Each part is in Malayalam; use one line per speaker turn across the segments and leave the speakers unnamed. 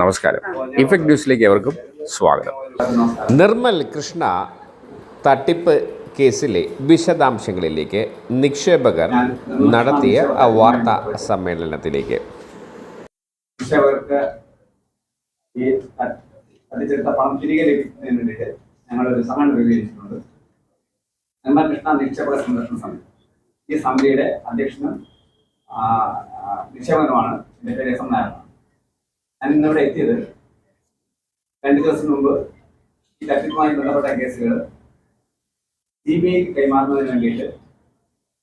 നമസ്കാരം. ഇഫക്ട് ന്യൂസിലേക്ക് ഏവർക്കും സ്വാഗതം. നിർമ്മൽ കൃഷ്ണ തട്ടിപ്പ് കേസിലെ വിശദാംശങ്ങളിലേക്ക് നിക്ഷേപകർ നടത്തിയ വാർത്താ സമ്മേളനത്തിലേക്ക്.
ഈ നിക്ഷേപക സംരക്ഷണ സമിതി. ഈ സമിതിയുടെ അധ്യക്ഷനും നിക്ഷേപകനുമാണ് എന്റെ പേര് എസ് എം നായർ ഞാൻ ഇന്നിവിടെ എത്തിയത് രണ്ട് ദിവസം മുമ്പ് ഈ തട്ടിപ്പുമായി ബന്ധപ്പെട്ട കേസുകൾ സി ബി ഐ കൈമാറുന്നതിന് വേണ്ടിയിട്ട്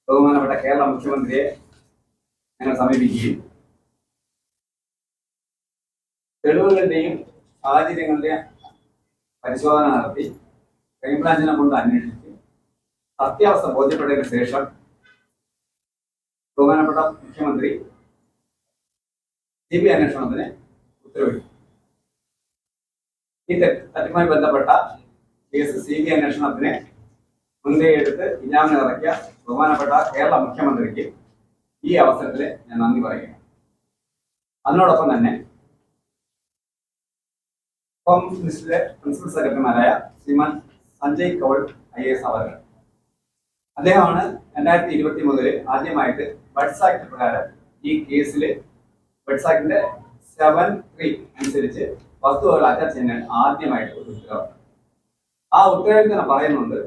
ബഹുമാനപ്പെട്ട കേരള മുഖ്യമന്ത്രിയെ ഞങ്ങൾ സമീപിക്കുകയും തെളിവുകളുടെയും സാഹചര്യങ്ങളുടെയും പരിശോധന നടത്തി ക്രൈംബ്രാഞ്ചിനെ കൊണ്ട് അന്വേഷിച്ച് സത്യാവസ്ഥ ബോധ്യപ്പെട്ടതിന് ശേഷം ബഹുമാനപ്പെട്ട മുഖ്യമന്ത്രി സി ബി അന്വേഷണത്തിന് ഉത്തരവിട്ടു ബന്ധപ്പെട്ട കേസ് സി ബി അന്വേഷണത്തിന് മുൻകൈ എടുത്ത് ഇഞ്ഞാമിന് ഇറക്കിയ ബഹുമാനപ്പെട്ട കേരള മുഖ്യമന്ത്രിക്ക് ഈ അവസരത്തിൽ ഞാൻ നന്ദി പറയുകയാണ് അതിനോടൊപ്പം തന്നെ ഹോം മിനിസ്റ്ററിലെ പ്രിൻസിപ്പൽ സെക്രട്ടറിമാരായ ശ്രീമാൻ സഞ്ജയ് കൗൾ ഐ എസ് അവർ അദ്ദേഹമാണ് രണ്ടായിരത്തി ഇരുപത്തി മുതൽ ആദ്യമായിട്ട് ബഡ്സ് ആക്ട് പ്രകാരം ഈ കേസിൽ ബഡ്സ് ആക്ടിന്റെ സെവൻ ത്രീ അനുസരിച്ച് വസ്തുവകൾ ചെയ്യാൻ ആദ്യമായിട്ട് ഒരു ഉത്തരവ് ആ ഉത്തരവിൽ തന്നെ പറയുന്നുണ്ട്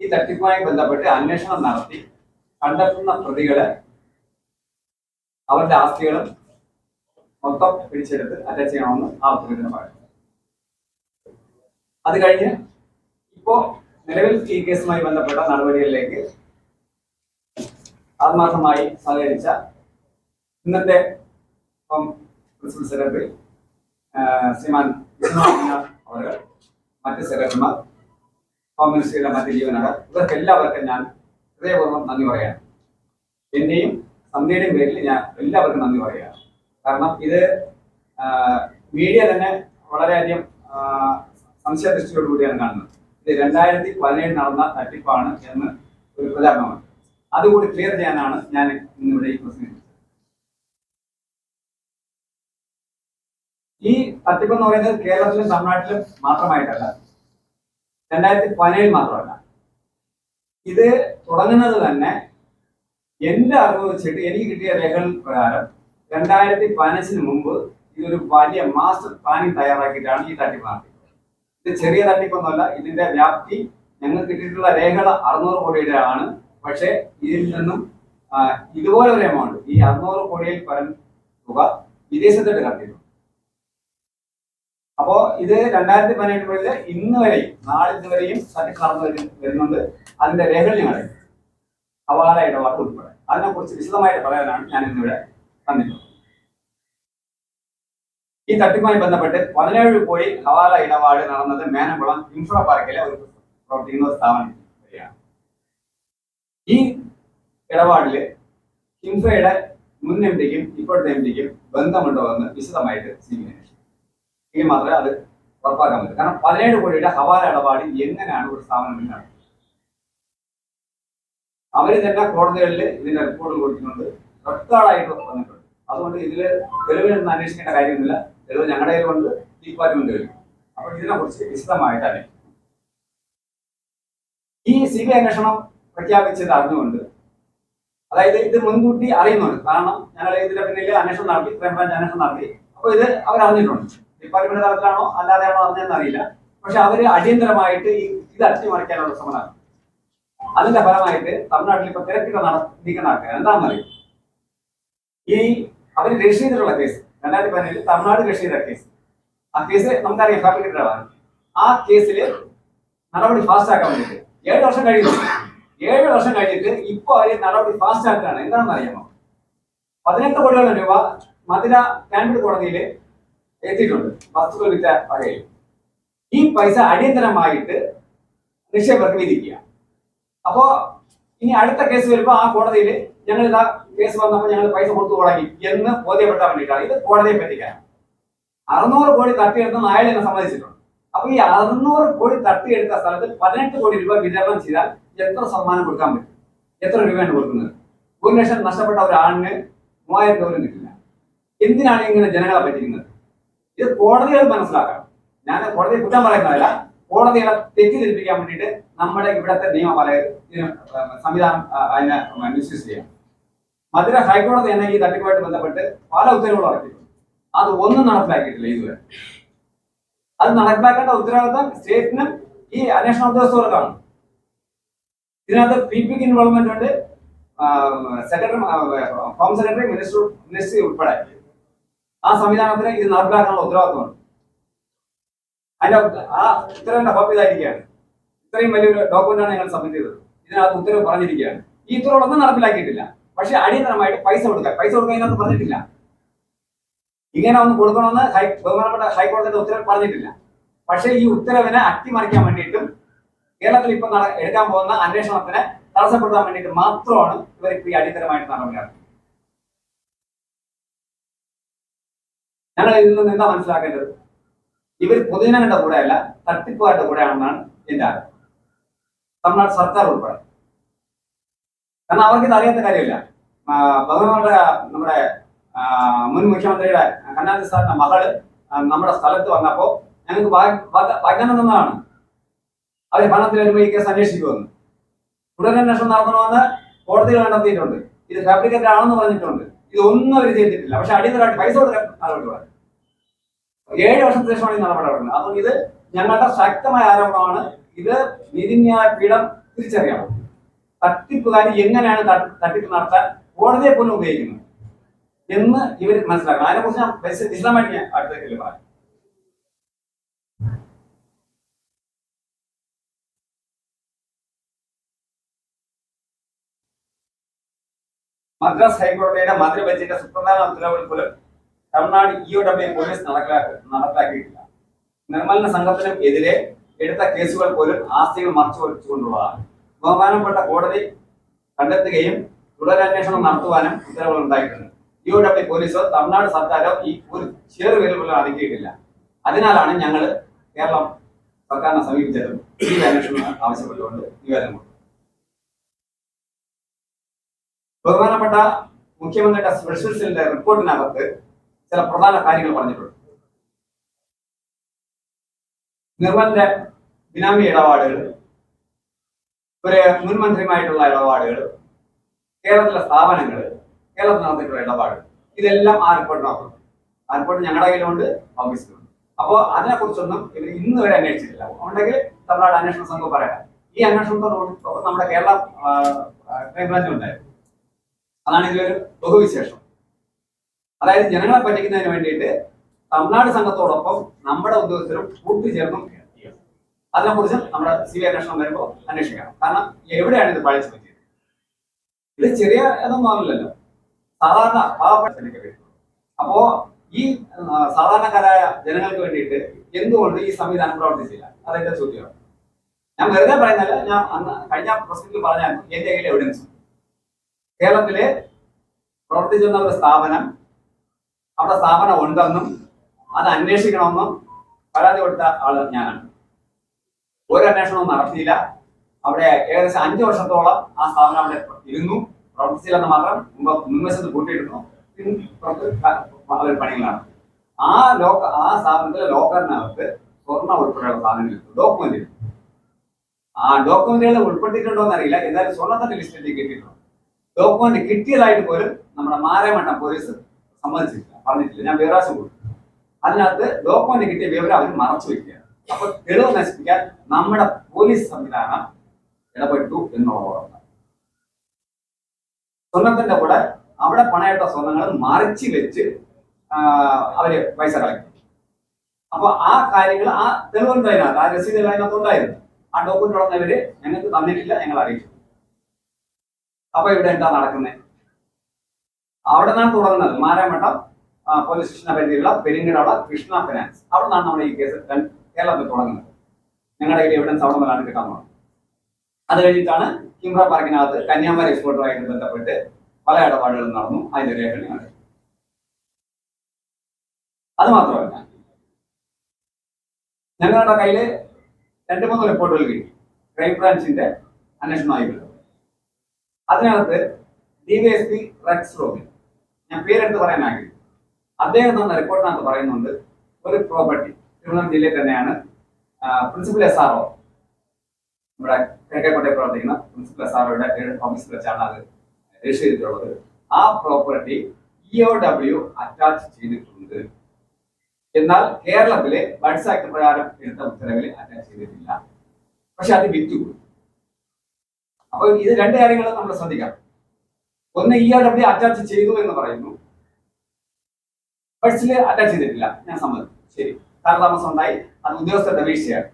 ഈ തട്ടിപ്പുമായി ബന്ധപ്പെട്ട് അന്വേഷണം നടത്തി കണ്ടെത്തുന്ന പ്രതികളെ അവരുടെ ആസ്തികളും മൊത്തം പിടിച്ചെടുത്ത് അറ്റാച്ച് ചെയ്യണമെന്ന് ആ ഉത്തരവിന് പറയുന്നു. അത് കഴിഞ്ഞ് ഇപ്പോ നിലവിൽ ഈ കേസുമായി ബന്ധപ്പെട്ട നടപടികളിലേക്ക് ആത്മാർത്ഥമായി സഹകരിച്ച ഇന്നത്തെ പ്രിൻസിപ്പൽ സെക്രട്ടറി ശ്രീമാൻ അവർ മറ്റ് സെക്രട്ടറിമാർ ഹോം മിനിസ്ട്രിയുടെ മറ്റ് ജീവനക്കാർ ഇവർക്ക് എല്ലാവർക്കും ഞാൻ ഹൃദയപൂർവം നന്ദി പറയാം എന്റെയും സന്ധ്യയുടെയും പേരിൽ ഞാൻ എല്ലാവർക്കും നന്ദി പറയുകയാണ്. കാരണം ഇത് മീഡിയ തന്നെ വളരെയധികം സംശയദൃഷ്ടിയോടുകൂടിയാണ് കാണുന്നത്. ഇത് രണ്ടായിരത്തി പതിനേഴ് നടന്ന തട്ടിപ്പാണ് എന്ന് ഒരു പ്രചാരണമാണ് അതുകൂടി ക്ലിയർ ചെയ്യാനാണ് ഞാൻ ഇന്നിവിടെ ഈ പ്രസംഗിച്ചത് ഈ തട്ടിപ്പ് എന്ന് പറയുന്നത് കേരളത്തിലും തമിഴ്നാട്ടിലും മാത്രമായിട്ടല്ല. രണ്ടായിരത്തി പതിനേഴിൽ മാത്രമല്ല. ഇത് തുടങ്ങുന്നത് തന്നെ എന്റെ അറിവ് വെച്ചിട്ട് എനിക്ക് കിട്ടിയ രേഖകൾ പ്രകാരം രണ്ടായിരത്തി പതിനഞ്ചിന് മുമ്പ് ഇതൊരു വലിയ മാസ്റ്റർ പ്ലാനിങ് തയ്യാറാക്കിയിട്ടാണ് ഈ തട്ടിപ്പ് നടത്തിയത്. ഇത് ചെറിയ തട്ടിപ്പൊന്നുമല്ല ഇതിന്റെ വ്യാപ്തി ഞങ്ങൾക്ക് കിട്ടിയിട്ടുള്ള രേഖകൾ അറുന്നൂറ് കോടിയുടെ ആണ് പക്ഷേ ഇതിൽ നിന്നും ഇതുപോലെ ഒരു എമൗണ്ട് ഈ അറുന്നൂറ് കോടിയിൽ പരം തുക വിദേശത്തോട്ട് കടത്തിയിട്ടുണ്ട്. അപ്പോ ഇത് രണ്ടായിരത്തി പതിനെട്ട് മുതൽ ഇന്ന് വരെയും നാളിന്ന് വരെയും സത്യം നടന്നു വരു- വരുന്നുണ്ട്. അതിന്റെ രേഖകൾ ഞങ്ങൾ ഹവാല ഇടപാട് ഉൾപ്പെടെ അതിനെക്കുറിച്ച് വിശദമായിട്ട് പറയാനാണ് ഞാൻ ഇന്നിവിടെ വന്നിട്ടുള്ളത്. ഈ തട്ടിപ്പുമായി ബന്ധപ്പെട്ട് പതിനേഴ് കോടി ഹവാല ഇടപാട് നടന്നത് മേനംകുളം ഇൻഫ്രാ പാർക്കിലെ ഒരു പ്രവർത്തിക്കുന്ന സ്ഥാപനം ഈ ഇടപാടിൽ ഇൻഫ്രയുടെ മുൻ എം ഡിക്കും ഇപ്പോഴത്തെ എം ഡിക്കും ബന്ധമുണ്ടോ എന്ന് വിശദമായിട്ട് സി ബി അന്വേഷിക്കും. എങ്കിൽ മാത്രമേ അത് ഉറപ്പാക്കാൻ പറ്റൂ. കാരണം പതിനേഴ് കോടിയുടെ ഹവാല ഇടപാട് എങ്ങനെയാണ് ഒരു സ്ഥാപനം നടത്തുന്നത് അവർ തന്നെ കോടതികളിൽ ഇതിന്റെ റിപ്പോർട്ട് കൊടുക്കുന്നുണ്ട് റെക്കോർഡായിട്ട് വന്നിട്ടുണ്ട്. അതുകൊണ്ട് ഇതിൽ തെളിവിനൊന്നും അന്വേഷിക്കേണ്ട കാര്യമൊന്നുമില്ല. തെളിവ് ഞങ്ങളുടെ കൊണ്ട് ഡിപ്പാർട്ട്മെന്റ് വരും അപ്പോൾ ഇതിനെ കുറിച്ച് വിശദമായിട്ട് അന്വേഷിക്കും ഈ സി ബി അന്വേഷണം പ്രഖ്യാപിച്ചത് അറിഞ്ഞുകൊണ്ട് അതായത് ഇത് മുൻകൂട്ടി അറിയുന്നുണ്ട്. കാരണം ഞങ്ങൾ ഇതിന്റെ പിന്നിൽ അന്വേഷണം നടത്തി ക്രൈംബ്രാഞ്ച് അന്വേഷണം നടത്തി. അപ്പോൾ ഇത് അവർ അറിഞ്ഞിട്ടുണ്ട് ഡിപ്പാർട്ട്മെന്റ് തലത്തിലാണോ? അല്ലാതെയാണോ അറിഞ്ഞതെന്ന് അറിയില്ല. പക്ഷെ അവർ അടിയന്തരമായിട്ട് ഈ ഇത് അട്ടിമറിക്കാനുള്ള ശ്രമം നടത്തി. അതിന്റെ ഫലമായിട്ട് തമിഴ്നാട്ടിൽ ഇപ്പൊ തിരക്കിട്ട നടത്തിക്കുന്ന ആൾക്കാർ എന്താണെന്ന് എന്താണെന്നറിയും? ഈ അവർ രജിസ്റ്റർ ചെയ്തിട്ടുള്ള കേസ് രണ്ടായിരത്തി പതിനേഴിൽ തമിഴ്നാട് രജിസ്റ്റർ ചെയ്ത കേസ്. ആ കേസ് നമുക്കറിയാം ഫാബ്രിക്കേറ്റഡ് ആ കേസിൽ നടപടി ഫാസ്റ്റ് ആക്കാൻ വേണ്ടിയിട്ട് ഏഴ് വർഷം കഴിയുന്നു ഏഴ് വർഷം കഴിഞ്ഞിട്ട് ഇപ്പൊ അവർ നടപടി ഫാസ്റ്റ് ആക്കുകയാണ്. എന്താണെന്ന് അറിയാമോ? പതിനെട്ട് കോടിയോളം രൂപ മധുര കാൻഡ് കോടതിയിൽ എത്തിയിട്ടുണ്ട്. വസ്തുക്കൾ വിറ്റ വകയിൽ ഈ പൈസ അടിയന്തരമായിട്ട് നിക്ഷേപകർക്ക് വിധിക്കുക. അപ്പോ ഇനി അടുത്ത കേസ് വരുമ്പോ ആ കോടതിയിൽ ഞങ്ങൾ ഇതാ കേസ് വന്നപ്പോൾ ഞങ്ങൾ പൈസ കൊടുത്തു തുടങ്ങി എന്ന് ബോധ്യപ്പെടാൻ വേണ്ടിയിട്ടാണ്. ഇത് കോടതിയെ പറ്റിക്കാൻ അറുന്നൂറ് കോടി തട്ടിയെടുത്തെന്ന് നായൽ എന്നെ സമ്മതിച്ചിട്ടുണ്ട്. അപ്പൊ ഈ അറുന്നൂറ് കോടി തട്ടിയെടുത്ത സ്ഥലത്ത് പതിനെട്ട് കോടി രൂപ വിതരണം ചെയ്താൽ എത്ര സമ്മാനം കൊടുക്കാൻ പറ്റും? എത്ര രൂപയാണ് കൊടുക്കുന്നത്? ഒരു ലക്ഷം നഷ്ടപ്പെട്ട ഒരാളിന് മൂവായിരം രൂപ കിട്ടില്ല. എന്തിനാണ് ഇങ്ങനെ ജനങ്ങളെ പറ്റിക്കുന്നത്? ഇത് കോടതികൾ മനസ്സിലാക്കണം. ഞാൻ കോടതിയെ കുറ്റം പറയുന്നതല്ല കോടതികളെ തെറ്റിദ്ധരിപ്പിക്കാൻ വേണ്ടിയിട്ട് നമ്മുടെ ഇവിടുത്തെ നിയമ സംവിധാനം അതിനെ മിസ്യൂസ് ചെയ്യാം. മധുര ഹൈക്കോടതി തന്നെ ഈ തട്ടിപ്പുമായിട്ട് ബന്ധപ്പെട്ട് പല ഉത്തരവുകളും ഇറക്കിയിട്ടുണ്ട്. അത് ഒന്നും നടപ്പിലാക്കിയിട്ടില്ല ഇതുവരെ. അത് നടപ്പിലാക്കേണ്ട ഉത്തരവാദിത്തം സ്റ്റേറ്റിനും ഈ അന്വേഷണ ഉദ്യോഗസ്ഥർക്കാണ്. ഇതിനകത്ത് പി പിക്ക് ഇൻവോൾവ്മെന്റ് ഉണ്ട്. Secretary home secretary minister ministry ഉൾപ്പെടെ. ആ സംവിധാനത്തിന് ഇത് നടപ്പിലാക്കാനുള്ള ഉത്തരവാദിത്വമാണ്. അതിന്റെ ആ ഉത്തരവിന്റെ കോപ്പി ഇതായിരിക്കുകയാണ്. ഇത്രയും വലിയൊരു ഡോക്യുമെന്റാണ് ഞങ്ങൾ സബ്മിറ്റ് ചെയ്തത്. ഇതിനകത്ത് ഉത്തരവ് പറഞ്ഞിരിക്കുകയാണ്. ഈ ഉത്തരവുകളൊന്നും നടപ്പിലാക്കിയിട്ടില്ല. പക്ഷെ അടിയന്തരമായിട്ട് പൈസ കൊടുക്കുക പൈസ കൊടുക്കുക ഇതിനകത്ത് പറഞ്ഞിട്ടില്ല. ഇങ്ങനെ ഒന്ന് കൊടുക്കണമെന്ന് ഹൈ ബഹുമാനപ്പെട്ട ഹൈക്കോടതിയുടെ ഉത്തരവ് പറഞ്ഞിട്ടില്ല. പക്ഷേ ഈ ഉത്തരവിനെ അട്ടിമറിക്കാൻ വേണ്ടിയിട്ടും കേരളത്തിൽ ഇപ്പൊ എടുക്കാൻ പോകുന്ന അന്വേഷണത്തിന് തടസ്സപ്പെടുത്താൻ വേണ്ടിയിട്ട് മാത്രമാണ് ഇവർ ഈ അടിയന്തരമായിട്ട് നടപടിയാണ് ഞങ്ങൾ ഇതിൽ നിന്ന് എന്താ മനസ്സിലാക്കേണ്ടത്? ഇവർ പൊതുജനങ്ങളുടെ കൂടെയല്ല തട്ടിപ്പുകാരുടെ കൂടെയാണെന്നാണ് എന്റെ ആഗ്രഹം തമിഴ്നാട് സർക്കാർ ഉൾപ്പെടെ. കാരണം അവർക്ക് ഇത് അറിയാത്ത കാര്യമില്ല. ആ, നമ്മുടെ മുൻ മുഖ്യമന്ത്രിയുടെ കരുണാനിധി സാറിന്റെ മകൾ നമ്മുടെ സ്ഥലത്ത് വന്നപ്പോ ഞങ്ങൾക്ക് വാഗ്- വാഗ്- വാഗ്ദാനം തന്നതാണ്. അവർ ഭരണത്തിൽ വരുമ്പോൾ ഈ കേസ് അന്വേഷിക്കുമെന്ന്. തുടരന്വേഷണം നടത്തണമെന്ന് കോടതികൾ കണ്ടെത്തിയിട്ടുണ്ട്. ഇത് ഫാബ്രിക്കേറ്റ് ആണെന്ന് പറഞ്ഞിട്ടുണ്ട്. ഇതൊന്നും അവർ ചെയ്തിട്ടില്ല. പക്ഷെ അടിയന്തരമായിട്ട് പൈസ കൊടുക്കാൻ നടപടി പറഞ്ഞു ഏഴ് വർഷത്തിന് ശേഷമാണ് ഈ നടപടി നടക്കുന്നത്. അപ്പം ഇത് ഞങ്ങളുടെ ശക്തമായ ആരോപണമാണ്. ഇത് നീതിന്യായ പീഠം തിരിച്ചറിയണം. തട്ടിപ്പുകാരി എങ്ങനെയാണ് തട്ടി- തട്ടിപ്പ് നടത്താൻ കോടതിയെ പോലും ഉപയോഗിക്കുന്നത് എന്ന് ഇവർ മനസ്സിലാക്കണം. അതിനെക്കുറിച്ച് ഞാൻ വിശ- വിശദമായിട്ട് ഞാൻ അടുത്തേക്ക് പറയാം. മദ്രാസ് ഹൈക്കോടതിയുടെ മധുര ബെഞ്ചിന്റെ സുപ്രധാന ഉത്തരവുകൾ പോലും Tamil Nadu E O W police നടപ്പിലാക്കി നടപ്പിലാക്കിയിട്ടില്ല. നിർമ്മലിന സംഘത്തിനും എതിരെ എടുത്ത കേസുകൾ പോലും ആസ്തികൾ മറച്ചു വെച്ചുകൊണ്ടുള്ളതാണ്. ബഹുമാനപ്പെട്ട കോടതി കണ്ടെത്തുകയും തുടരന്വേഷണം നടത്തുവാനും ഉത്തരവുകൾ ഉണ്ടായിട്ടുണ്ട്. ഇ ഒ ഡബ്ല്യു പോലീസോ തമിഴ്നാട് സർക്കാരോ ഈ ഒരു ചെറുവിരൽ പോലും അറിയിക്കിയിട്ടില്ല അതിനാലാണ് ഞങ്ങൾ കേരളം സർക്കാരിനെ സമീപിച്ചതും ഈ അന്വേഷണം ആവശ്യപ്പെട്ടുകൊണ്ട് നിവേദനം കൊടുത്തു ബഹുമാനപ്പെട്ട മുഖ്യമന്ത്രിയുടെ സ്പെഷ്യൽ സെല്ലിന്റെ റിപ്പോർട്ടിനകത്ത് ചില പ്രധാന കാര്യങ്ങൾ പറഞ്ഞിട്ടുണ്ട്. നിർമ്മലിന്റെ ബിനാമി ഇടപാടുകൾ ഒരു മുൻ മന്ത്രിയുമായിട്ടുള്ള ഇടപാടുകൾ കേരളത്തിലെ സ്ഥാപനങ്ങൾ കേരളത്തിൽ നടന്നിട്ടുള്ള ഇടപാടുകൾ. ഇതെല്ലാം ആ റിപ്പോർട്ടിനകത്തുണ്ട്. ആ റിപ്പോർട്ട് ഞങ്ങളുടെ കയ്യിലുണ്ട് ഓഫീസിലുണ്ട്. അപ്പോൾ അതിനെക്കുറിച്ചൊന്നും ഇവർ ഇന്ന് വരെ അന്വേഷിച്ചിട്ടില്ല. ഉണ്ടെങ്കിൽ തമിഴ്നാട് അന്വേഷണ സംഘം പറയാം ഈ അന്വേഷണത്തോടുകൂടി നമ്മുടെ കേരള ക്രൈംബ്രാഞ്ച് ഉണ്ടായിരുന്നു. അതാണ് ഇതിലൊരു ബഹുവിശേഷം. അതായത് ജനങ്ങളെ പറ്റിക്കുന്നതിന് വേണ്ടിയിട്ട് തമിഴ്നാട് സംഘത്തോടൊപ്പം നമ്മുടെ ഉദ്യോഗസ്ഥരും കൂട്ടുചേർന്നും അതിനെക്കുറിച്ച് നമ്മുടെ സി ബി അന്വേഷണം വരുമ്പോൾ അന്വേഷിക്കണം. കാരണം എവിടെയാണ് ഇത് പഴയ പറ്റിയത്? ഇത് ചെറിയ ഇതൊന്നും ആവില്ലല്ലോ. സാധാരണ പാവപ്പെട്ട ജനങ്ങൾക്ക് വേണ്ടി. അപ്പോ ഈ സാധാരണക്കാരായ ജനങ്ങൾക്ക് വേണ്ടിയിട്ട് എന്തുകൊണ്ട് ഈ സംവിധാനം പ്രവർത്തിച്ചില്ല? അതെന്റെ ചോദ്യമാണ്. ഞാൻ വെറുതെ പറയുന്നില്ല ഞാൻ അന്ന് കഴിഞ്ഞ പ്രശ്നത്തിൽ പറഞ്ഞായിരുന്നു എന്റെ കയ്യിൽ എവിഡൻസ് കേരളത്തിൽ പ്രവർത്തിച്ചിരുന്ന ഒരു സ്ഥാപനം അവിടെ സ്ഥാപനം ഉണ്ടെന്നും അത് അന്വേഷിക്കണമെന്നും പരാതി കൊടുത്ത ആൾ ഞാനാണ്. ഒരു അന്വേഷണവും നടത്തിയില്ല. അവിടെ ഏകദേശം അഞ്ചു വർഷത്തോളം ആ സ്ഥാപനം അവിടെ ഇരുന്നു. പ്രവർത്തിച്ചില്ലെന്ന് മാത്രം മുമ്പ് മുൻവശത്ത് കൂട്ടിയിരുന്നു അവർ പണികളാണ്. ആ ലോക്ക ആ സ്ഥാപനത്തിലെ ലോക്കറിനകത്ത് സ്വർണ ഉൾപ്പെടെയുള്ള സാധനങ്ങൾ ഡോക്യുമെന്റ് ആ ഡോക്യുമെന്റുകൾ ഉൾപ്പെട്ടിട്ടുണ്ടോ എന്നറിയില്ല എന്തായാലും സ്വർണത്തിന്റെ ലിസ്റ്റിലേക്ക് കിട്ടിയിട്ടുണ്ട് ഡോക്യുമെന്റ് കിട്ടിയതായിട്ട് പോലും നമ്മുടെ മാരമട്ടം പോലീസ് സമ്മതിച്ചിട്ടില്ല. പറഞ്ഞിട്ടില്ല. ഞാൻ വേറാശം കൊടുത്തു. അതിനകത്ത് ഡോക്യുമെന്റ് കിട്ടിയ വിവരം അവർ മറച്ചു വെക്കുകയാണ്. അപ്പൊ തെളിവ് നശിപ്പിക്കാൻ നമ്മുടെ പോലീസ് സംവിധാനം ഇടപെട്ടു എന്നുള്ളതാണ്. സ്വർണത്തിന്റെ കൂടെ അവിടെ പണയിട്ട സ്വർണങ്ങൾ മറിച്ച് വെച്ച് അവർ പൈസ കളക്ട് അപ്പൊ ആ കാര്യങ്ങൾ ആ തെളിവുണ്ടായിരുന്നു ആ രസീതുകൾ ആ ഡോക്യുമെന്റ് ഉള്ളവര് ഞങ്ങൾക്ക് തന്നിട്ടില്ല ഞങ്ങൾ അറിയിച്ചു അപ്പൊ ഇവിടെ എന്താ നടക്കുന്നത് അവിടെ നിന്നാണ് തുടങ്ങുന്നത്. മാരാമട്ടം പോലീസ് സ്റ്റേഷനെ പരിധിയിലുള്ള പെരിങ്ങടവള കൃഷ്ണ ഫിനാൻസ് അവിടെ നിന്നാണ് നമ്മൾ ഈ കേസ് കേരളത്തിൽ തുടങ്ങുന്നത്. ഞങ്ങളുടെ കയ്യിൽ എവിഡൻസ് അവിടെ നിന്നാണ് കിട്ടാൻ തുടങ്ങുന്നത് അത് കഴിഞ്ഞിട്ടാണ് കിംബ്ര പാർക്കിനകത്ത് കന്യാകുമാരി എക്സ്പോർട്ടറുമായിട്ട് ബന്ധപ്പെട്ട് പല ഇടപാടുകളും നടന്നു. അതിന്റെ രേഖകൾ ഞങ്ങൾ. അത് മാത്രമല്ല ഞങ്ങളുടെ കയ്യിൽ രണ്ട് മൂന്ന് റിപ്പോർട്ടുകൾ കിട്ടി. ക്രൈം ബ്രാഞ്ചിന്റെ അന്വേഷണമായി അതിനകത്ത് ഡിവൈഎസ്പി റെക്സ് റോബിൻ ഞാൻ പേരെടുത്ത് പറയാൻ ആഗ്രഹിക്കും അദ്ദേഹം തന്ന റിപ്പോർട്ടിനകത്ത് പറയുന്നുണ്ട് ഒരു പ്രോപ്പർട്ടി തിരുവനന്തപുരം ജില്ലയിൽ തന്നെയാണ് പ്രിൻസിപ്പൽ എസ് ആർ ഒ നമ്മുടെ കിഴക്കേക്കോട്ടെ പ്രവർത്തിക്കുന്ന പ്രിൻസിപ്പൽ എസ് ആർ ഒയുടെ ഓഫീസിൽ വെച്ചാണ് അത് രജിസ്റ്റർ ചെയ്തിട്ടുള്ളത്. ആ property E O W attach ചെയ്തിട്ടുണ്ട്. എന്നാൽ കേരളത്തിലെ ബഡ്സ് ആക്ട് പ്രകാരം എടുത്ത ഉത്തരവിൽ അറ്റാച്ച് ചെയ്തിട്ടില്ല. പക്ഷെ അത് വിറ്റു അപ്പൊ ഇത് രണ്ട് കാര്യങ്ങൾ നമ്മൾ ശ്രദ്ധിക്കാം ഒന്ന് ഇ ആർ ഡബ്ല്യു അറ്റാച്ച് ചെയ്തു എന്ന് പറയുന്നു. ബഡ്സിൽ അറ്റാച്ച് ചെയ്തിട്ടില്ല. ഞാൻ സമ്മതിച്ചു. ശരി. കാലതാമസം ഉണ്ടായി അത് ഉദ്യോഗസ്ഥരുടെ വീഴ്ചയാണ്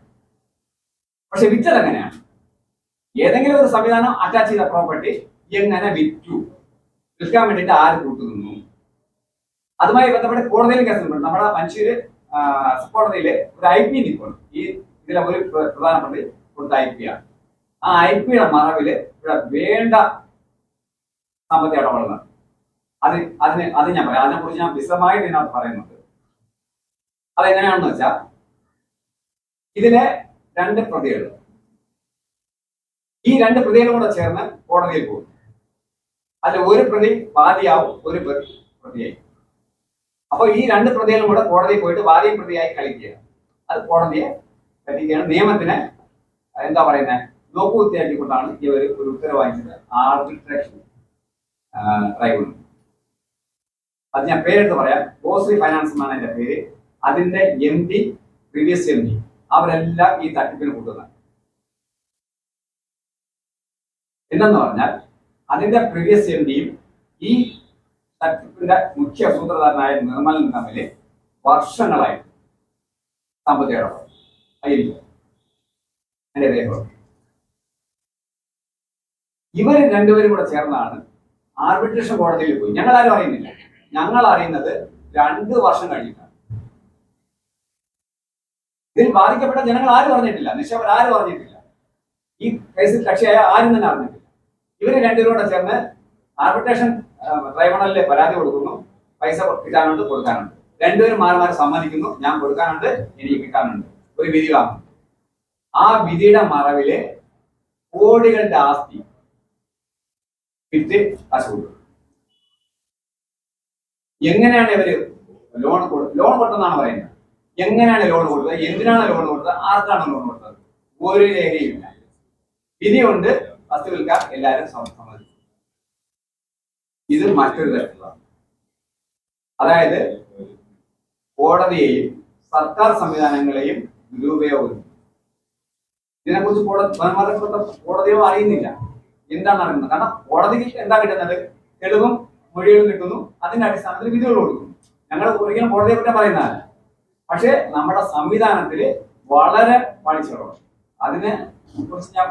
പക്ഷെ വിറ്റത് എങ്ങനെയാണ്? ഏതെങ്കിലും ഒരു സംവിധാനം അറ്റാച്ച് ചെയ്ത പ്രോപ്പർട്ടി എങ്ങനെ വിറ്റു? വിൽക്കാൻ വേണ്ടിയിട്ട് ആര് കൂട്ടുനിന്നു അതുമായി ബന്ധപ്പെട്ട് കോടതിയിൽ കേസ് നമ്മുടെ മനുഷ്യര് കോടതിയിൽ ഒരു ഐ പി നിൽപ്പുണ്ട് ഈ ഇതിലെ ഒരു പ്ര- പ്രധാനപ്പെട്ട കൊടുത്ത ഐ പി ആണ്. ആ ഐ പിയുടെ മറവിൽ ഇവിടെ വേണ്ട സാമ്പത്തിക ഇടപെടലാണ് അത് അതിന് അത് ഞാൻ പറയാം. അതിനെ കുറിച്ച് ഞാൻ വിശദമായിട്ട് ഇതിനകത്ത് പറയുന്നുണ്ട്. അതെങ്ങനെയാണെന്ന് വെച്ചാൽ ഇതിലെ രണ്ട് പ്രതികൾ ഈ രണ്ട് പ്രതികളും കൂടെ ചേർന്ന് കോടതിയിൽ പോകും. അതിൽ ഒരു പ്രതി വാദിയാവും ഒരു പ്രതി പ്രതിയായി. അപ്പൊ ഈ രണ്ട് പ്രതികളും കൂടെ കോടതിയിൽ പോയിട്ട് വാദിയും പ്രതിയായി കളിക്കുക അത് കോടതിയെ പറ്റിക്കുകയാണ്. നിയമത്തിന് എന്താ പറയുന്നത് നോക്കുകുത്തിയാക്കിക്കൊണ്ടാണ് ഇവർ ഒരു ഉത്തരവാദിച്ചത് ആർബിട്രേഷൻ ട്രൈബ്യൂണൽ അത് ഞാൻ പേരെടുത്ത് പറയാം. ഗോശ്രീ ഫൈനാൻസ് എന്നാണ് എന്റെ പേര്. അതിന്റെ M D previous M D അവരെല്ലാം ഈ തട്ടിപ്പിന് കൂട്ടുന്നത് എന്തെന്ന് പറഞ്ഞാൽ അതിന്റെ പ്രീവിയസ് എം ഡിയും ഈ തട്ടിപ്പിന്റെ മുഖ്യ സൂത്രധാരനായ നിർമ്മലും തമ്മിൽ വർഷങ്ങളായി സാമ്പത്തിക ഇടപാട്. അയ്യോ എന്റെ രേഖകൾ ഇവർ രണ്ടുപേരും കൂടെ ചേർന്നാണ് ആർബിട്രേഷൻ കോടതിയിൽ പോയി. ഞങ്ങൾ ആരും അറിയുന്നില്ല. ഞങ്ങൾ അറിയുന്നത് രണ്ട് വർഷം കഴിഞ്ഞിട്ടാണ്. ഇതിൽ ബാധിക്കപ്പെട്ട ജനങ്ങൾ ആരും അറിഞ്ഞിട്ടില്ല. നിക്ഷേപർ ആരും അറിഞ്ഞിട്ടില്ല. ഈ കേസിൽ കക്ഷിയായ ആരും തന്നെ അറിഞ്ഞിട്ടില്ല. രണ്ടുപേരും കൂടെ ചേർന്ന് ആർബിട്രേഷൻ ട്രൈബ്യൂണലിലെ പരാതി കൊടുക്കുന്നു. പൈസ കിട്ടാനുണ്ട് കൊടുക്കാനുണ്ട്. രണ്ടുപേരും മാറി മാറി സമ്മതിക്കുന്നു. ഞാൻ കൊടുക്കാനുണ്ട് എനിക്ക് കിട്ടാനുണ്ട്. ഒരു വിധി വാങ്ങും ആ വിധിയുടെ മറവിൽ കോടികളുടെ ആസ്തി വിറ്റ് അസുഖം എങ്ങനെയാണ് ഇവർ ലോൺ ലോൺ കൊടുത്തെന്നാണ് പറയുന്നത്. എങ്ങനെയാണ് ലോൺ കൊടുത്തത്? എന്തിനാണ് ലോൺ കൊടുത്തത്? ആർക്കാണ് ലോൺ കൊടുത്തത്? ഒരു രേഖയില്ല വിധിയുണ്ട് വസ്തു വിൽക്കാൻ എല്ലാവരും സമ്മ- സമ്മതിച്ചു. ഇത് മറ്റൊരു തരത്തിലാണ് അതായത് കോടതിയെയും സർക്കാർ സംവിധാനങ്ങളെയും ദുരുപയോഗം ഇതിനെക്കുറിച്ച് കോടതി കോടതിയോ അറിയുന്നില്ല. എന്താണ് അറിയുന്നത്? കാരണം കോടതിക്ക് എന്താ കിട്ടുന്നത്? തെളിവും മൊഴികളും കിട്ടുന്നു. അതിന്റെ അടിസ്ഥാനത്തിൽ വിധികൾ കൊടുക്കുന്നു. ഞങ്ങൾ ഒരിക്കലും കോടതിയെ പറ്റി പറയുന്നതല്ല. പക്ഷേ നമ്മുടെ സംവിധാനത്തിൽ വളരെ പാളിച്ചകളുണ്ട് അതിനെ കുറിച്ച് ഞാൻ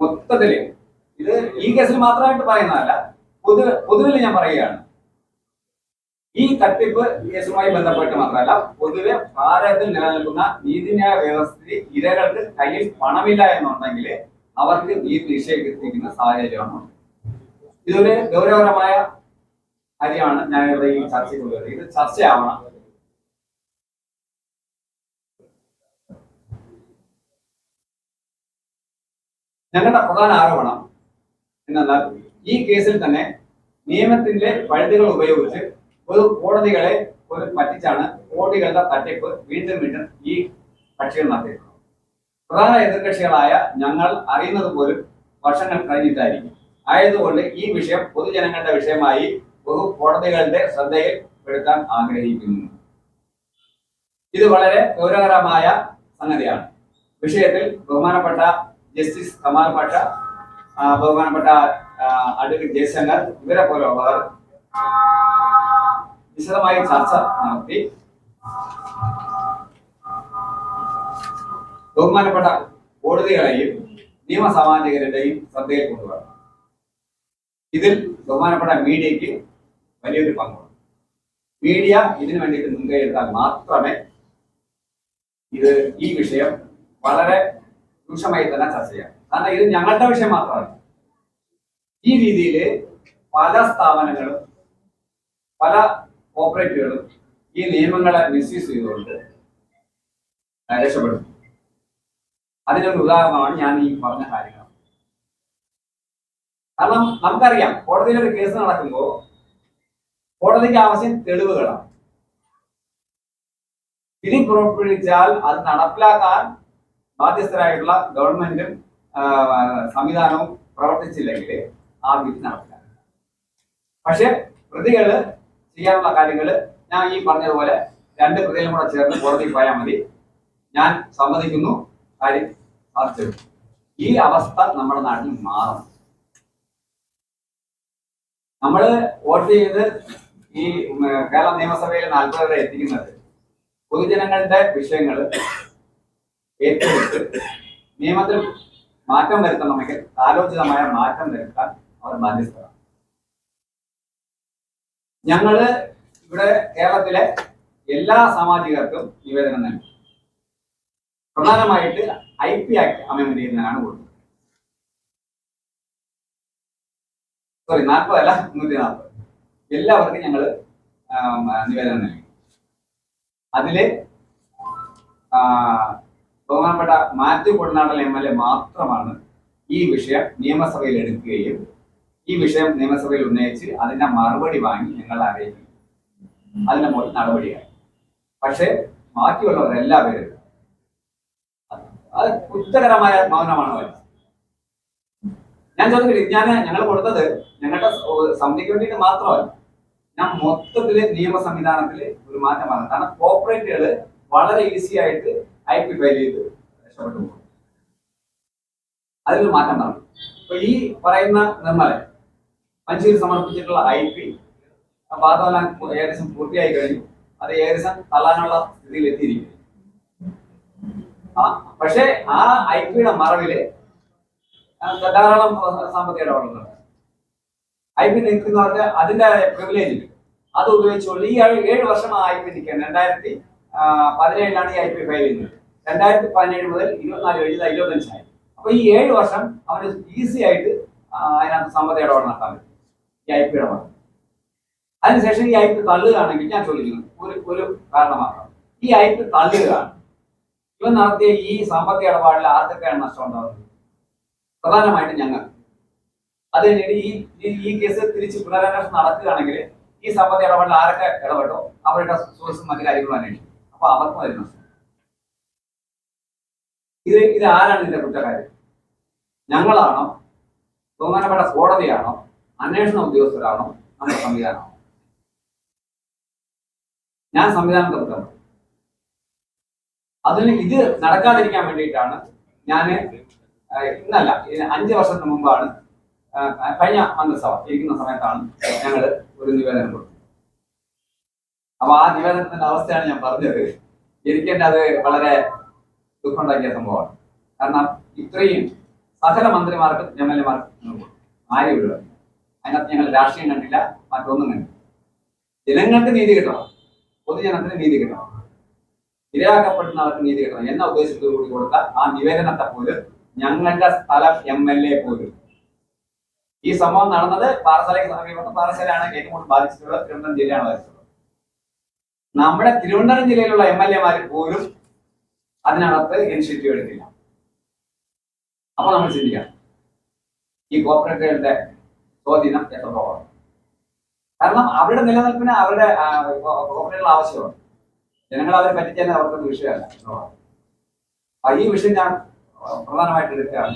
മൊത്തത്തിൽ ഇത് ഈ കേസിൽ മാത്രമായിട്ട് പറയുന്നതല്ല. പൊതു പൊതുവിൽ ഞാൻ പറയുകയാണ്. ഈ തട്ടിപ്പ് കേസുമായി ബന്ധപ്പെട്ട് മാത്രമല്ല പൊതുവെ ഭാരതത്തിൽ നിലനിൽക്കുന്ന നീതിന്യായ വ്യവസ്ഥയിൽ ഇരകൾക്ക് കയ്യിൽ പണമില്ല എന്നുണ്ടെങ്കിൽ അവർക്ക് നീതി നിഷേധിക്കുന്ന സാഹചര്യമാണ്. ഇതൊരു ഗൗരവകരമായ കാര്യമാണ് ഞാൻ ഇവിടെ ഈ ചർച്ചയ്ക്ക് കൊണ്ടുവരുന്നത് ഇത് ചർച്ചയാവണം. ഞങ്ങളുടെ പ്രധാന ആരോപണം എന്നാൽ ഈ കേസിൽ തന്നെ നിയമത്തിന്റെ പഴുതുകൾ ഉപയോഗിച്ച് കോടതികളെ ഒരു പറ്റിച്ചാണ് കോടികളുടെ തട്ടിപ്പ് വീണ്ടും വീണ്ടും ഈ കക്ഷികൾ നടത്തിയിട്ടുള്ളത് പ്രധാന എതിർകക്ഷികളായ ഞങ്ങൾ അറിയുന്നത് പോലും വർഷങ്ങൾ കഴിഞ്ഞിട്ടായിരിക്കും. ആയതുകൊണ്ട് ഈ വിഷയം പൊതുജനങ്ങളുടെ വിഷയമായി ഒരു കോടതികളുടെ ശ്രദ്ധയിൽ പെടുത്താൻ ആഗ്രഹിക്കുന്നു. ഇത് വളരെ ഗൗരവകരമായ സംഗതിയാണ്. വിഷയത്തിൽ ബഹുമാനപ്പെട്ട ജസ്റ്റിസ് കമാൽ പാഷ ബഹുമാനപ്പെട്ട അഡ്വക്കേറ്റ് ജയശങ്കർ ഇവരെ പോലുള്ളവർ വിശദമായി ചർച്ച നടത്തി. ബഹുമാനപ്പെട്ട കോടതികളെയും നിയമസാമാജികരുടെയും ശ്രദ്ധയിൽ കൊണ്ടുവരണം. ഇതിൽ ബഹുമാനപ്പെട്ട മീഡിയയ്ക്ക് വലിയൊരു പങ്കുണ്ട്. മീഡിയ ഇതിനു വേണ്ടിയിട്ട് മുൻകൈ എടുത്താൽ മാത്രമേ ഇത് ഈ വിഷയം വളരെ രൂക്ഷമായി തന്നെ ചർച്ച ചെയ്യാം കാരണം ഇത് ഞങ്ങളുടെ വിഷയം മാത്രമല്ല. ഈ രീതിയിൽ പല സ്ഥാപനങ്ങളും പല കോപ്പറേറ്റുകളും ഈ നിയമങ്ങളെ മിസ്യൂസ് ചെയ്തുകൊണ്ട് രക്ഷപ്പെടും അതിനൊരു ഉദാഹരണമാണ് ഞാൻ ഈ പറഞ്ഞ കാര്യങ്ങൾ. കാരണം നമുക്കറിയാം കോടതിയിൽ ഒരു കേസ് നടക്കുമ്പോൾ കോടതിക്ക് ആവശ്യം തെളിവുകളാണ്. വിധി പുറപ്പെടുവിച്ചാൽ അത് നടപ്പിലാക്കാൻ ബാധ്യസ്ഥരായിട്ടുള്ള ഗവൺമെന്റും സംവിധാനവും പ്രവർത്തിച്ചില്ലെങ്കിൽ ആ വിധി നടപ്പിലാക്കുക പക്ഷെ പ്രതികൾ ചെയ്യാനുള്ള കാര്യങ്ങൾ ഞാൻ ഈ പറഞ്ഞതുപോലെ രണ്ട് പ്രതികളും കൂടെ ചേർന്ന് കോടതിയിൽ പോയാൽ മതി. ഞാൻ സമ്മതിക്കുന്നു കാര്യം സാധിച്ചു ഈ അവസ്ഥ നമ്മുടെ നാട്ടിൽ മാറണം നമ്മൾ വോട്ട് ചെയ്ത് ഈ കേരള നിയമസഭയിൽ നാൽപ്പത് വരെ എത്തിക്കുന്നത് പൊതുജനങ്ങളുടെ വിഷയങ്ങൾ ഏറ്റെടുത്ത് നിയമത്തിൽ മാറ്റം വരുത്തണമെങ്കിൽ കാലോചിതമായ മാറ്റം വരുത്താൻ അവർ ബാധ്യസ്ഥരാണ്. ഞങ്ങൾ ഇവിടെ കേരളത്തിലെ എല്ലാ സാമാജികർക്കും നിവേദനം നൽകി. പ്രധാനമായിട്ട് ഐ പി ആക്ട് അമെൻമെന്റ് ചെയ്യുന്നതിനാണ് കൊടുക്കുന്നത് സോറി നാൽപ്പതല്ല മുന്നൂറ്റി നാൽപ്പത് എല്ലാവർക്കും ഞങ്ങൾ നിവേദനം നൽകി. അതിൽ ബഹുമാനപ്പെട്ട Mathew Kuzhalnadan M L A മാത്രമാണ് ഈ വിഷയം നിയമസഭയിൽ എടുക്കുകയും ഈ വിഷയം നിയമസഭയിൽ ഉന്നയിച്ച് അതിന്റെ മറുപടി വാങ്ങി ഞങ്ങൾ അറിയിക്കും. അതിന്റെ മുകളിൽ നടപടിയായി പക്ഷേ ബാക്കിയുള്ളവരെല്ലാവരും അത് കുറ്റകരമായ മൗനമാണ് വരുന്നത് ഞാൻ ചോദിക്കട്ടെ ഞാൻ ഞങ്ങൾ കൊടുത്തത് ഞങ്ങളുടെ സമിതിക്ക് വേണ്ടിയിട്ട് മാത്രമല്ല. ഞാൻ മൊത്തത്തിൽ നിയമ സംവിധാനത്തിൽ ഒരു മാറ്റമാണ് കാരണം കോർപ്പറേറ്റുകൾ വളരെ ഈസി ആയിട്ട് ഐ പി ഫയൽ ചെയ്ത് രക്ഷപ്പെട്ടു. പോകും അതിലൊരു മാറ്റം നടന്നു. അപ്പൊ ഈ പറയുന്ന നിർമ്മലൻ മഞ്ചൂരി സമർപ്പിച്ചിട്ടുള്ള ഐ പി വാദമെല്ലാം ഏകദേശം പൂർത്തിയായി കഴിഞ്ഞു. അത് ഏകദേശം തള്ളാനുള്ള സ്ഥിതിയിൽ എത്തിയിരിക്കുന്നു. പക്ഷേ ആ ഐ പിയുടെ മറവിൽ ധാരാളം സാമ്പത്തിക ഇടപാടുകളുണ്ട്. ഐ പി നിൽക്കുന്നവർക്ക് അതിന്റെ പ്രിവിലേജ് അത് ഉപയോഗിച്ചുകൊണ്ട് ഈ ഏഴ് വർഷം ആ ഐ പി നിൽക്കുകയാണ് രണ്ടായിരത്തി പതിനേഴിലാണ് ഈ ഐ പി ഫയൽ ചെയ്യുന്നത്. രണ്ടായിരത്തി പതിനേഴ് മുതൽ ഇരുപത്തിനാല് എഴുത ഇരുപത്തഞ്ചായി അപ്പൊ ഈ ഏഴ് വർഷം അവന് ഈസി ആയിട്ട് അതിനകത്ത് സാമ്പത്തിക ഇടപാട് നടത്താൻ പറ്റും. ഈ ഐ അതിനുശേഷം ഈ ഐ തള്ളുകയാണെങ്കിൽ ഞാൻ ചോദിക്കുന്നു ഒരു ഒരു കാരണം മാത്രം. ഈ ഐ തള്ളുകയാണ്. ഇവൻ നടത്തിയ ഈ സാമ്പത്തിക ഇടപാടിൽ ആർക്കൊക്കെയാണ് നഷ്ടം ഉണ്ടാകുന്നത്? പ്രധാനമായിട്ടും ഞങ്ങൾ അത് ഈ- ഈ കേസ് തിരിച്ച് പുനരന്വേഷണം നടക്കുകയാണെങ്കിൽ ഈ സാമ്പത്തിക ഇടപാടിൽ ആരൊക്കെ ഇടപെട്ടോ? അവരുടെ സോഴ്സും മറ്റു കാര്യങ്ങളും അന്വേഷിക്കും. അപ്പൊ അവർക്കും അതിന് നഷ്ടം. ഇത് ഇത് ആരാണ് ഇതിന്റെ കുറ്റക്കാര്? ഞങ്ങളാണോ? ബഹുമാനപ്പെട്ട കോടതിയാണോ? അന്വേഷണ ഉദ്യോഗസ്ഥരാണോ നമ്മുടെ സംവിധാനമാണോ ഞാൻ സംവിധാനം പറയും. അതിന് ഇത് നടക്കാതിരിക്കാൻ വേണ്ടിയിട്ടാണ് ഞാൻ ഇന്നല്ല അഞ്ചു വർഷത്തിന് മുമ്പാണ് കഴിഞ്ഞ മന്ത്രിസഭ ഇരിക്കുന്ന സമയത്താണ് ഞങ്ങൾ ഒരു നിവേദനം കൊടുത്തത്. അപ്പൊ ആ നിവേദനത്തിന്റെ അവസ്ഥയാണ് ഞാൻ പറഞ്ഞത്. എനിക്ക് തന്നെ അത് വളരെ ദുഃഖമുണ്ടാക്കിയ സംഭവമാണ്. കാരണം ഇത്രയും സകല മന്ത്രിമാർക്കും എം എൽ എമാർക്കും ആരും ഇല്ല അതിനകത്ത് ഞങ്ങൾ രാഷ്ട്രീയം കണ്ടില്ല മറ്റൊന്നും കണ്ടില്ല. ജനങ്ങൾക്ക് നീതി കിട്ടണം. പൊതുജനത്തിന് നീതി കിട്ടണം. ഇരയാക്കപ്പെടുന്നവർക്ക് നീതി കിട്ടണം എന്ന ഉദ്ദേശത്തോടു കൂടി കൊടുത്ത ആ നിവേദനത്തെ പോലും ഞങ്ങളുടെ സ്ഥലം എം എൽ എ പോലും. ഈ സംഭവം നടന്നത് പാറശാലയ്ക്ക് സമീപത്ത് പാറശാലയാണ് ഏറ്റവും കൂടുതൽ ബാധിച്ചിട്ടുള്ളത് തിരുവനന്തപുരം ജില്ലയാണ് ബാധിച്ചിട്ടുള്ളത് നമ്മുടെ തിരുവനന്തപുരം ജില്ലയിലുള്ള എം എൽ എമാർ പോലും അതിനകത്ത് ഇനിഷ്യേറ്റീവ് എടുത്തില്ല. അപ്പൊ നമ്മൾ ചിന്തിക്കാം ഈ കോർപ്പറേറ്റുകളുടെ സ്വാധീനം എത്രത്തോളം? കാരണം അവരുടെ നിലനിൽപ്പിന് അവരുടെ കോർപ്പറേറ്റുകൾ ആവശ്യമാണ്. ജനങ്ങൾ അവരെ പറ്റിച്ചാൽ അവർക്ക് വിഷയമല്ല ഈ വിഷയം ഞാൻ പ്രധാനമായിട്ട് എടുക്കുകയാണ്.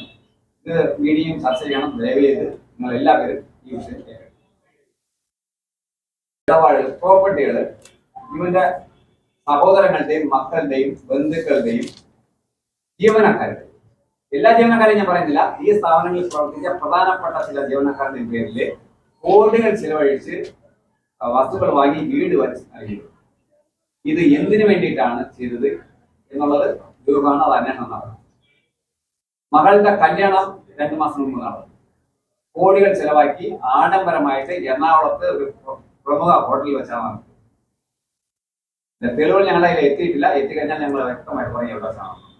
ഇത് മീഡിയയും ചർച്ച ചെയ്യണം. ദയവ് ചെയ്ത് നിങ്ങൾ എല്ലാവരും ഈ വിഷയം. ഇടപാടുകൾ പ്രോപ്പർട്ടികൾ ഇവന്റെ സഹോദരങ്ങളുടെയും മക്കളുടെയും ബന്ധുക്കളുടെയും ജീവനക്കാരുടെയും എല്ലാ ജീവനക്കാരെയും ഞാൻ പറയുന്നില്ല. ഈ സ്ഥാപനങ്ങളിൽ പ്രവർത്തിച്ച പ്രധാനപ്പെട്ട ചില ജീവനക്കാരുടെ പേരിൽ കോടികൾ ചിലവഴിച്ച് വസ്തുക്കൾ വാങ്ങി വീട് വരച്ച് നൽകിയത് ഇത് എന്തിനു വേണ്ടിയിട്ടാണ് ചെയ്തത് എന്നുള്ളത് ദുർഗാണ് അത് അന്വേഷണം നടന്നത് മകളുടെ കല്യാണം രണ്ടു മാസം മുമ്പ് നടന്നു. കോടികൾ ചെലവാക്കി ആഡംബരമായിട്ട് എറണാകുളത്ത് ഒരു പ്ര- പ്രമുഖ ഹോട്ടലിൽ വെച്ചാണ് നടന്നത്. തെളിവുകൾ ഞങ്ങളുടെ കയ്യിൽ എത്തിയിട്ടില്ല. എത്തിക്കഴിഞ്ഞാൽ ഞങ്ങൾ വ്യക്തമായിട്ട് പറയുക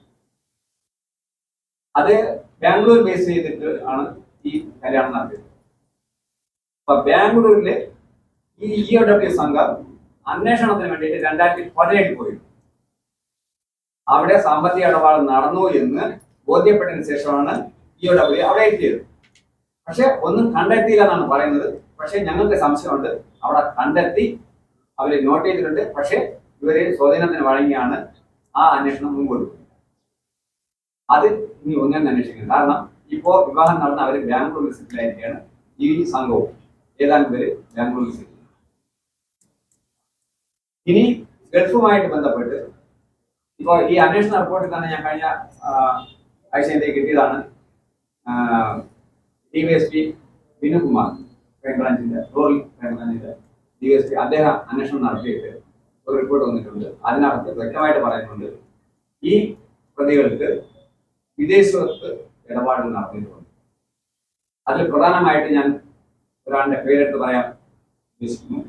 അത് ബാംഗ്ലൂർ ബേസ് ചെയ്തിട്ട് ആണ് ഈ കല്യാണം നടത്തിയത്. അപ്പൊ ബാംഗ്ലൂരിലെ ഈ ഇ ഡബ്ല്യു സംഘം അന്വേഷണത്തിന് വേണ്ടിയിട്ട് രണ്ടായിരത്തി പതിനേഴിൽ പോയി. അവിടെ സാമ്പത്തിക ഇടപാട് നടന്നു എന്ന് ബോധ്യപ്പെട്ടതിന് ശേഷമാണ് ഇ ഡബ്ല്യു അവിടെ എത്തിയത് പക്ഷെ ഒന്നും കണ്ടെത്തിയില്ല എന്നാണ് പറയുന്നത്. പക്ഷെ ഞങ്ങൾക്ക് സംശയമുണ്ട്. അവിടെ കണ്ടെത്തി അവർ നോട്ട് ചെയ്തിട്ടുണ്ട്. പക്ഷെ ഇവർ സ്വാധീനത്തിന് വഴങ്ങിയാണ് ആ അന്വേഷണം മുമ്പോട്ട് അത് ഇനി ഒന്നും അന്വേഷിക്കുന്നത് കാരണം ഇപ്പോ വിവാഹം നടന്ന അവർ ബാംഗ്ലൂർ വിസിറ്റിലായിരിക്കുകയാണ് ഈ സംഘവും ഏതാനും പേര് ബാംഗ്ലൂർ വിസിറ്റ് ഇനി ഗൾഫുമായിട്ട് ബന്ധപ്പെട്ട് ഇപ്പോൾ ഈ അന്വേഷണ റിപ്പോർട്ടിൽ തന്നെ ഞാൻ കഴിഞ്ഞ ആഴ്ച എനിക്ക് കിട്ടിയതാണ്. D V S P Vinukumar ക്രൈംബ്രാഞ്ചിന്റെ rural ക്രൈംബ്രാഞ്ചിന്റെ ഡി വി എസ് പി അദ്ദേഹം അന്വേഷണം നടത്തിയിട്ട് ഒരു റിപ്പോർട്ട് വന്നിട്ടുണ്ട്. അതിനകത്ത് വ്യക്തമായിട്ട് പറയുന്നുണ്ട്. ഈ പ്രതികൾക്ക് വിദേശത്ത് ഇടപാടുകൾ നടത്തിയിട്ടുണ്ട്. അതിൽ പ്രധാനമായിട്ട് ഞാൻ ഒരാളുടെ പേരെടുത്ത് പറയാൻ ഉദ്ദേശിക്കുന്നു.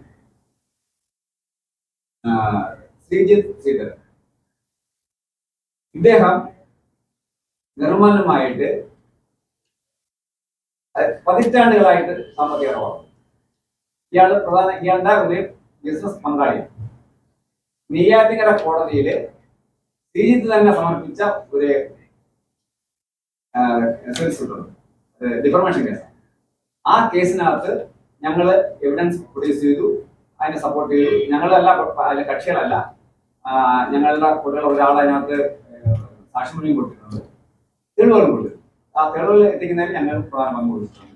ആ, ശ്രീജിത്ത് ശ്രീധരൻ. ഇദ്ദേഹം നിർമ്മലമായിട്ട് പതിറ്റാണ്ടുകളായിട്ട് സാമ്പത്തിക ഇടപാട്. ഇയാൾ പ്രധാന ഇയാളുടെ ഒരു ബിസിനസ് പങ്കാളിയാണ് നെയ്യാറ്റിക്കര കോടതിയിൽ ശ്രീജിത്ത് തന്നെ സമർപ്പിച്ച ഒരു ഡിഫർമേഷൻ കേസ് ആ കേസിനകത്ത് ഞങ്ങൾ എവിഡൻസ് പ്രൊഡ്യൂസ് ചെയ്തു അതിനെ സപ്പോർട്ട് ചെയ്തു. ഞങ്ങളല്ല കക്ഷികളല്ല. ഞങ്ങളുടെ കൂടെ ഒരാൾ അതിനകത്ത് സാക്ഷിമൊഴിയും കൊടുത്തിട്ടുണ്ട്. തെളിവുകളും കൊടുത്തു ആ തെളിവുകൾ എത്തിക്കുന്നതിൽ ഞങ്ങൾ പ്രധാന പങ്ക് കൊടുത്തിട്ടുണ്ട്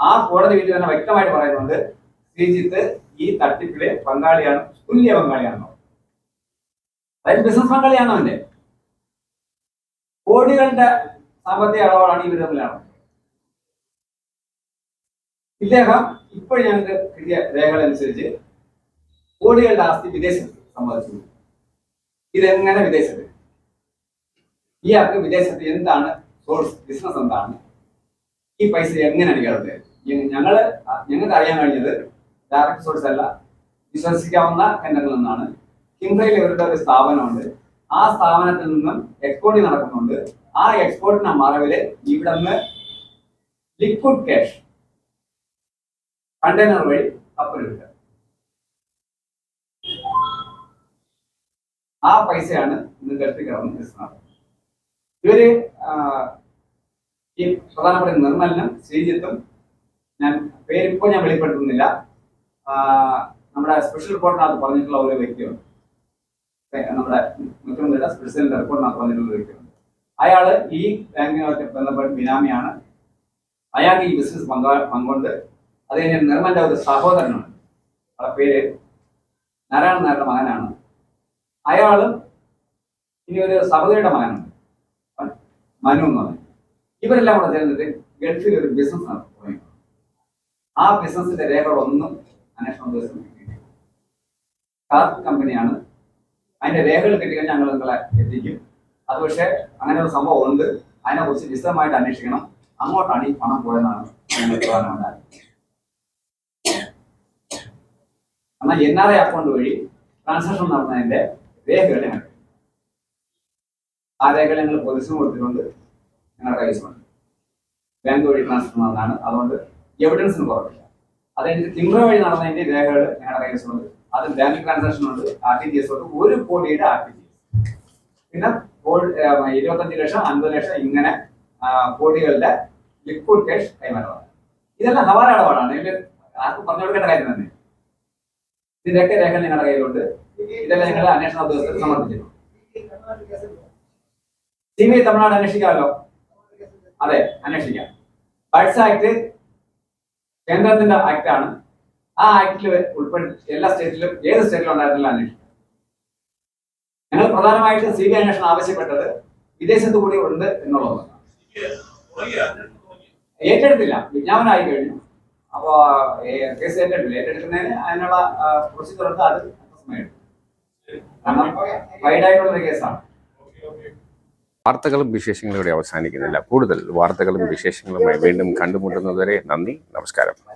ആ കോടതി വിധി തന്നെ വ്യക്തമായിട്ട് പറയുന്നുണ്ട് ശ്രീജിത്ത് ഈ തട്ടിപ്പിലെ പങ്കാളിയാണ് തുല്യ പങ്കാളിയാണോ അതായത് ബിസിനസ് പങ്കാളിയാണോ അവന്റെ കോടികളുടെ സാമ്പത്തിക അളവാണ് ഇവർ തമ്മിലാണ് ഇദ്ദേഹം ഇപ്പോൾ ഞങ്ങൾക്ക് കിട്ടിയ രേഖകൾ അനുസരിച്ച് കോടികളുടെ ആസ്തി വിദേശത്ത് സമ്പാദിച്ചു ഇതെങ്ങനെ വിദേശത്ത്? ഇയാൾക്ക് വിദേശത്ത് എന്താണ് സോഴ്സ് ബിസിനസ് എന്താണ്? ഈ പൈസ എങ്ങനെയാണ് ഇയാളുടെ ഞങ്ങൾ ഞങ്ങൾക്ക് അറിയാൻ കഴിഞ്ഞത് ഡയറക്ട് സോഴ്സ് അല്ല വിശ്വസിക്കാവുന്ന കേന്ദ്രങ്ങളിൽ നിന്നാണ്. കിംബ്രയിൽ ഇവരുടെ ഒരു സ്ഥാപനമുണ്ട്. ആ സ്ഥാപനത്തിൽ നിന്നും എക്സ്പോർട്ട് നടക്കുന്നുണ്ട്. ആ എക്സ്പോർട്ടിന്റെ മറവിൽ നിന്ന് ലിക്വിഡ് ക്യാഷ് കണ്ടെയ്നർ വഴി കപ്പലിട്ട് ആ പൈസയാണ് ഇന്ന് ഗൾഫിൽ കിടന്ന് ഇവർ ഈ പ്രധാനപ്പെട്ട നിർമ്മലിനും ശ്രീജിത്തും ഞാൻ പേരിപ്പോ ഞാൻ വെളിപ്പെടുത്തുന്നില്ല. നമ്മുടെ സ്പെഷ്യൽ റിപ്പോർട്ടിനകത്ത് പറഞ്ഞിട്ടുള്ള ഒരു വ്യക്തിയുണ്ട്. നമ്മുടെ മുഖ്യമന്ത്രിയുടെ പ്രസിഡന്റ് റിപ്പോർട്ട് വ്യക്തിയുണ്ട് അയാൾ ഈ ബാങ്കിനായിട്ട് ബന്ധപ്പെട്ട് ബിനാമിയാണ്. അയാൾക്ക് ഈ ബിസിനസ് പങ്കാ പങ്കുണ്ട്. അത് കഴിഞ്ഞ നിർമ്മന്റെ ഒരു സഹോദരനാണ് അവരുടെ പേര് നാരായണൻ നായരുടെ മകനാണ്. അയാളും ഇനി ഒരു സഹോദരിയുടെ മകനുണ്ട്. മനു എന്ന് പറഞ്ഞു ഇവരെല്ലാം കൂടെ ചേർന്നിട്ട് ഗൾഫിൽ ഒരു ബിസിനസ് നടത്തുന്നു ആ ബിസിനസിന്റെ രേഖകളൊന്നും അന്വേഷണം ദിവസം കാർക്ക് കമ്പനിയാണ് അതിന്റെ രേഖകൾ കിട്ടിക്കഴിഞ്ഞാൽ ഞങ്ങൾ നിങ്ങളെ എത്തിക്കും. അത് പക്ഷേ അങ്ങനെ ഒരു സംഭവം ഉണ്ട്. അതിനെക്കുറിച്ച് വിശദമായിട്ട് അന്വേഷിക്കണം. അങ്ങോട്ടാണ് ഈ പണം പോയെന്നാണ് എന്നാൽ എൻ ആർ ഐ അക്കൗണ്ട് വഴി ട്രാൻസാക്ഷൻ നടന്നതിന്റെ രേഖകൾ ഞങ്ങൾ ആ രേഖകൾ ഞങ്ങൾ പോലീസിന് കൊടുത്തിട്ടുണ്ട്. ഞങ്ങളുടെ കൈവശമുണ്ട് ബാങ്ക് വഴി ട്രാൻസ്ഫർ നടന്നതാണ്. അതുകൊണ്ട് എവിഡൻസിന് കുറവില്ല അതായത് തിങ്കൾ വഴി നടന്നതിന്റെ രേഖകൾ ഞങ്ങളുടെ കൈവശമുണ്ട് അത് ബാങ്ക് ട്രാൻസാക്ഷൻ ഉണ്ട് ആർ ടി ജി എസ് ഉണ്ട് ഒരു കോടിയുടെ ആർ ടി ജി എസ് പിന്നെ ഇരുപത്തഞ്ച് ലക്ഷം അൻപത് ലക്ഷം ഇങ്ങനെ കോടികളുടെ ലിക്വിഡ് ക്യാഷ് കൈമാറമാണ് ഇതെല്ലാം ഹവാല ഇടപാടാണ് ഇതിൽ ആർക്കും പറഞ്ഞു കൊടുക്കേണ്ട കാര്യം തന്നെ. ഇതിന്റെയൊക്കെ രേഖ നിങ്ങളുടെ കയ്യിലുണ്ട്. ഇതെല്ലാം ഞങ്ങൾ അന്വേഷണ ഉദ്യോഗസ്ഥർ സമർപ്പിക്കുന്നു. സി തമിഴ്നാട് അന്വേഷിക്കാമല്ലോ? അതെ അന്വേഷിക്കാം. ബഡ്സ് ആക്ട് കേന്ദ്രത്തിന്റെ ആക്ട് ആണ്. ആ ആക്ടിൽ ഉൾപ്പെടുത്തി എല്ലാ സ്റ്റേറ്റിലും ഏത് സ്റ്റേറ്റിലും ഉണ്ടായിരുന്നില്ല അന്വേഷണം. ഞങ്ങൾ പ്രധാനമായിട്ട് സി ബി അന്വേഷണം ആവശ്യപ്പെട്ടത് വിദേശത്ത് കൂടി ഉണ്ട് എന്നുള്ളതാണ്. ഏറ്റെടുത്തില്ല. വിജ്ഞാപനമായി കഴിഞ്ഞു. അപ്പോ ഏ, കേസ് ഏറ്റെടുത്തില്ല. ഏറ്റെടുക്കുന്നതിന് അതിനുള്ള പ്രൊസീജിയർ ഉണ്ട്. അത് സമയമെടുക്കും കേസാണ്.
വാർത്തകളും വിശേഷങ്ങളും ഇവിടെ അവസാനിക്കുന്നില്ല. കൂടുതൽ വാർത്തകളും വിശേഷങ്ങളുമായി വീണ്ടും കണ്ടുമുട്ടുന്നതുവരെ നന്ദി. നമസ്കാരം.